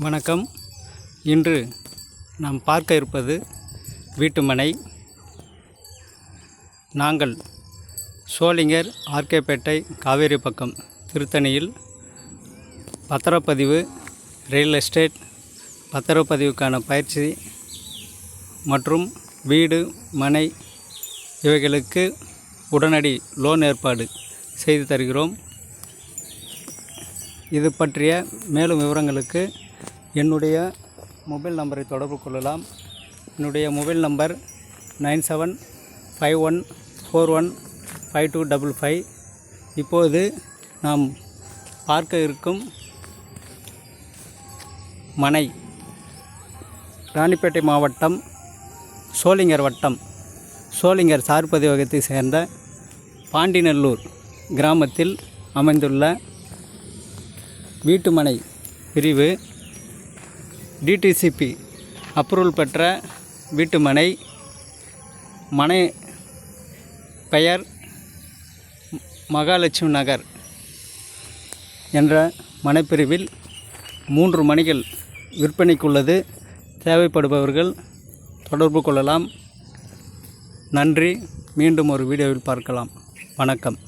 வணக்கம். இன்று நாம் பார்க்க இருப்பது வீட்டுமனை. நாங்கள் சோளிங்கர் ஆர்கேபேட்டை காவேரி பக்கம் திருத்தணியில் பத்திரப்பதிவு ரியல் எஸ்டேட் பத்திரப்பதிவுக்கான பயிற்சி மற்றும் வீடு மனை இவைகளுக்கு உடனடி லோன் ஏற்பாடு செய்து தருகிறோம். இது பற்றிய மேலும் விவரங்களுக்கு என்னுடைய மொபைல் நம்பரை தொடர்பு கொள்ளலாம். என்னுடைய mobile number nine seven five one four one five two double five. இப்போது நாம் பார்க்க இருக்கும் மனை. ராணிப்பேட்டை மாவட்டம் சோளிங்கர் வட்டம். சோளிங்கர் சார் பதிவகத்தை சேர்ந்த பாண்டிநல்லூர் கிராமத்தில் அமைந்துள்ள வீட்டுமனை பிரிவு டிடிசிபி அப்ரூவல் பெற்ற வீட்டுமனை மனை பெயர் மகாலட்சுமி நகர் என்ற மனைப்பிரிவில் மூன்று மணிகள் விற்பனைக்குள்ளது. தேவைப்படுபவர்கள் தொடர்பு கொள்ளலாம். நன்றி. மீண்டும் ஒரு வீடியோவில் பார்க்கலாம். வணக்கம்.